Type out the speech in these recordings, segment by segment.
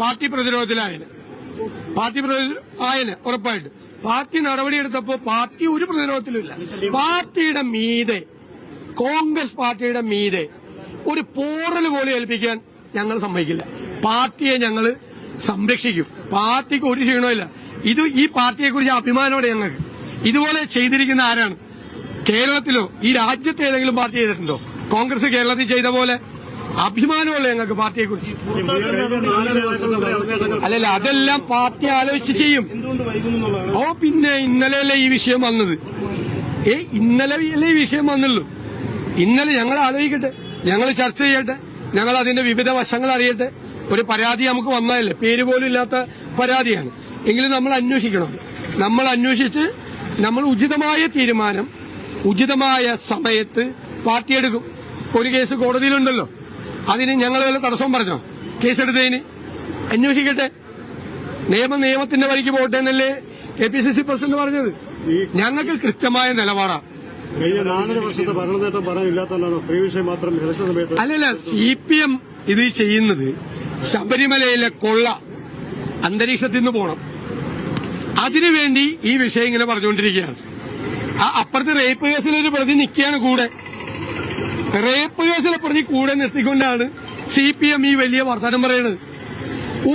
Party പ്രതിരോധത്തിലായന്. Party ആയന് ഉറപ്പായിട്ട്. Party നടപടിയെടുത്തപ്പോ party ഒരു പ്രതിരോധത്തിലുമില്ല പാർട്ടിയുടെ മീതെ കോൺഗ്രസ് പാർട്ടിയുടെ മീതെ ഒരു പോറൽ പോലെ ഏൽപ്പിക്കാൻ ഞങ്ങൾ സമ്മതിക്കില്ല. പാർട്ടിയെ ഞങ്ങൾ സംരക്ഷിക്കും. പാർട്ടിക്ക് ഒരു ക്ഷീണമില്ല ഇത് ഈ പാർട്ടിയെ കുറിച്ച് അഭിമാനമോടെ ഞങ്ങൾക്ക്. ഇതുപോലെ ചെയ്തിരിക്കുന്ന ആരാണ്? കേരളത്തിലോ ഈ രാജ്യത്തെ ഏതെങ്കിലും പാർട്ടി ചെയ്തിട്ടുണ്ടോ? കോൺഗ്രസ് കേരളത്തിൽ ചെയ്ത പോലെ അഭിമാനമല്ലേ ഞങ്ങൾക്ക് പാർട്ടിയെ കുറിച്ച് അല്ലല്ല അതെല്ലാം പാർട്ടി ആലോചിച്ച് ചെയ്യും. ഓ പിന്നെ ഇന്നലെയല്ലേ ഈ വിഷയം വന്നത്? ഏ ഇന്നലെ അല്ലേ ഈ വിഷയം വന്നുള്ളൂ? ഇന്നലെ ഞങ്ങൾ ആലോചിക്കട്ടെ ഞങ്ങൾ ചർച്ച ചെയ്യട്ടെ ഞങ്ങൾ അതിന്റെ വിവിധ വശങ്ങൾ അറിയട്ടെ. ഒരു പരാതി നമുക്ക് വന്നതല്ലേ പേര് പോലും ഇല്ലാത്ത പരാതിയാണ്. എങ്കിലും നമ്മൾ അന്വേഷിക്കണം. നമ്മൾ അന്വേഷിച്ച് നമ്മൾ ഉചിതമായ തീരുമാനം ഉചിതമായ സമയത്ത് പാർട്ടിയെടുക്കും. ഒരു കേസ് കോടതിയിലുണ്ടല്ലോ. അതിന് ഞങ്ങൾ വല്ല തടസ്സവും പറഞ്ഞോ? കേസെടുത്തതിന്? അന്വേഷിക്കട്ടെ. നിയമം നിയമത്തിന്റെ വഴിക്ക് പോട്ടെ എന്നല്ലേ K P C C president പറഞ്ഞത്. ഞങ്ങൾക്ക് കൃത്യമായ നിലപാടാണ് കഴിഞ്ഞ നാലര വർഷത്തെ ഭരണനേട്ടം പറയാനില്ലാത്തതാണ് സ്ത്രീ വിഷയം മാത്രം ഇലക്ഷൻ സമയത്ത് അല്ലല്ല സി പി എം ഇത് ചെയ്യുന്നത് ശബരിമലയിലെ കൊള്ള അന്തരീക്ഷത്തിൽ നിന്ന് പോണം. അതിനുവേണ്ടി ഈ വിഷയം ഇങ്ങനെ പറഞ്ഞുകൊണ്ടിരിക്കുകയാണ്. ആ അപ്പുറത്തെ റേപ്പ് കേസിലൊരു പ്രതി നിൽക്കുകയാണ് കൂടെ. റേപ്പ് കേസിലെ പ്രതി കൂടെ നിർത്തിക്കൊണ്ടാണ് സി പി എം ഈ വലിയ വർത്തമാനം പറയുന്നത്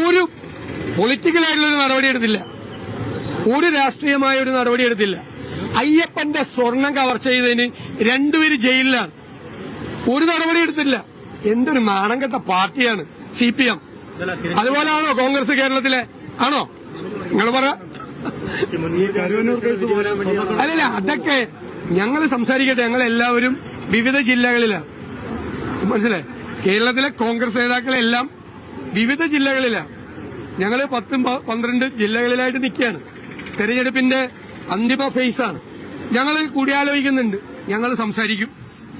ഒരു പൊളിറ്റിക്കൽ ആയിട്ടുള്ള ഒരു നടപടി എടുത്തില്ല. ഒരു രാഷ്ട്രീയമായ ഒരു നടപടി എടുത്തില്ല. അയ്യപ്പന്റെ സ്വർണം കവർ ചെയ്തതിന് രണ്ടുപേര് ജയിലിലാണ്. ഒരു നടപടി എടുത്തില്ല. എന്തൊരു നാണം കെട്ട പാർട്ടിയാണ് സി പി എം. അതുപോലാണോ കോൺഗ്രസ് കേരളത്തിലെ? ആണോ? നിങ്ങൾ പറ. അല്ലല്ല അതൊക്കെ ഞങ്ങൾ സംസാരിക്കട്ടെ. ഞങ്ങൾ എല്ലാവരും വിവിധ ജില്ലകളിലാണ് മനസ്സിലായി? കേരളത്തിലെ കോൺഗ്രസ് നേതാക്കളെല്ലാം വിവിധ ജില്ലകളിലാണ് ഞങ്ങൾ പത്തും പന്ത്രണ്ട് ജില്ലകളിലായിട്ട് നിൽക്കുകയാണ്. തെരഞ്ഞെടുപ്പിന്റെ അന്തിമ ഫേസാണ്. ഞങ്ങൾ കൂടിയാലോചിക്കുന്നുണ്ട്. ഞങ്ങൾ സംസാരിക്കും.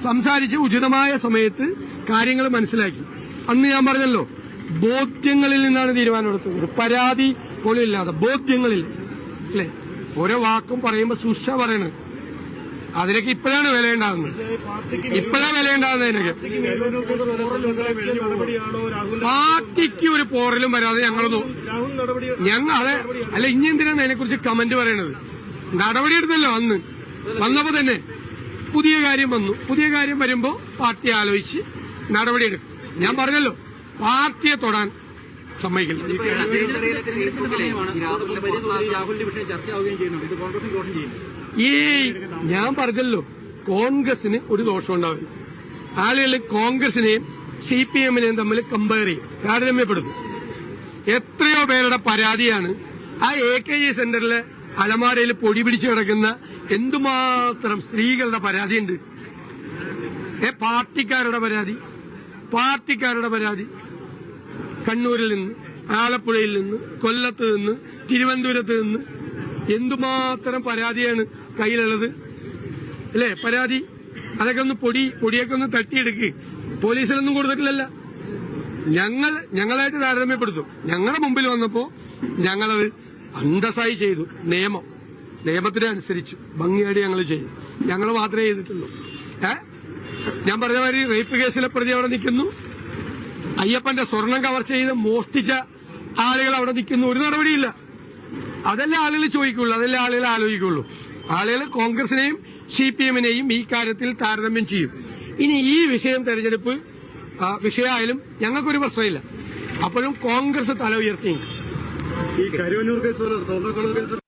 സംസാരിച്ച് ഉചിതമായ സമയത്ത് കാര്യങ്ങൾ മനസ്സിലാക്കി. അന്ന് ഞാൻ പറഞ്ഞല്ലോ ബോധ്യങ്ങളിൽ നിന്നാണ് തീരുമാനമെടുത്തത് പരാതി പോലും ഇല്ലാതെ ബോധ്യങ്ങളിൽ. അല്ലേ? ഓരോ വാക്കും പറയുമ്പോൾ സൂക്ഷ പറയണത് അതിനൊക്കെ ഇപ്പോഴാണ് വിലയുണ്ടാകുന്നത്. ഇപ്പോഴാണ് വിലയുണ്ടാകുന്നത് അതിനൊക്കെ കരുവന്നൂർ കേസ് പോലെ സ്വർണക്കടത്ത് വെളിഞ്ഞു പോകുന്നു. നടപടിയാണോ രാഹുൽ പാർട്ടിക്ക് ഒരു പോറലും വരാതെ ഞങ്ങളൊന്നും ഞങ്ങൾ അതെ അല്ല ഇനി എന്തിനാണ് അതിനെക്കുറിച്ച് കമന്റ് പറയണത്? നടപടിയെടുത്തല്ലോ അന്ന്. വന്നപ്പോ തന്നെ പുതിയ കാര്യം വന്നു. പുതിയ കാര്യം വരുമ്പോ പാർട്ടി ആലോചിച്ച് നടപടിയെടുക്കും ഞാൻ പറഞ്ഞല്ലോ പാർട്ടിയെ തൊടാൻ സമ്മതിക്കില്ല. ഈ ഞാൻ പറഞ്ഞല്ലോ. കോൺഗ്രസിന് ഒരു ദോഷം ഉണ്ടാവില്ല. ആളുകൾ കോൺഗ്രസിനെയും സി പി എമ്മിനെയും തമ്മിൽ കമ്പയർ ചെയ്യും. താരതമ്യപ്പെടുത്തും. എത്രയോ പേരുടെ പരാതിയാണ് ആ എ കെ ജി സെന്ററിലെ അലമാരയിൽ പൊടി പിടിച്ചു കിടക്കുന്ന എന്തുമാത്രം സ്ത്രീകളുടെ പരാതിയുണ്ട്? ഏ പാർട്ടിക്കാരുടെ പരാതി? പാർട്ടിക്കാരുടെ പരാതി? കണ്ണൂരിൽ നിന്ന് ആലപ്പുഴയിൽ നിന്ന് കൊല്ലത്ത് നിന്ന് തിരുവനന്തപുരത്ത് നിന്ന് എന്തുമാത്രം പരാതിയാണ് കയ്യിലുള്ളത്? അല്ലേ? പരാതി. അതൊക്കെ ഒന്ന് പൊടി പൊടിയൊക്കെ ഒന്ന് തട്ടിയെടുക്ക്. പോലീസിലൊന്നും കൊടുത്തിട്ടില്ലല്ല. ഞങ്ങൾ ഞങ്ങളായിട്ട് താരതമ്യപ്പെടുത്തും. ഞങ്ങളുടെ മുമ്പിൽ വന്നപ്പോ ഞങ്ങളത് അന്തസ്സായി ചെയ്തു. നിയമം. നിയമത്തിനെ അനുസരിച്ചു ഭംഗിയായിട്ട് ഞങ്ങൾ ചെയ്തു. ഞങ്ങൾ മാത്രമേ ചെയ്തിട്ടുള്ളൂ. ഏ? ഞാൻ പറഞ്ഞ മാതിരി റേപ്പ് കേസിലെ പ്രതി അവിടെ നിൽക്കുന്നു. അയ്യപ്പന്റെ സ്വർണം കവർ ചെയ്ത് മോഷ്ടിച്ച ആളുകൾ അവിടെ നിൽക്കുന്ന. ഒരു നടപടിയില്ല. അതല്ലേ ആളുകൾ ചോദിക്കുള്ളൂ. അതല്ലേ ആളുകൾ ആലോചിക്കുള്ളൂ. ആളുകൾ കോൺഗ്രസിനെയും സി പി എമ്മിനെയും ഈ കാര്യത്തിൽ താരതമ്യം ചെയ്യും. ഇനി ഈ വിഷയം തെരഞ്ഞെടുപ്പ് വിഷയമായാലും ഞങ്ങൾക്കൊരു പ്രശ്നമില്ല. അപ്പോഴും കോൺഗ്രസ് തല ഉയർത്തി. ഈ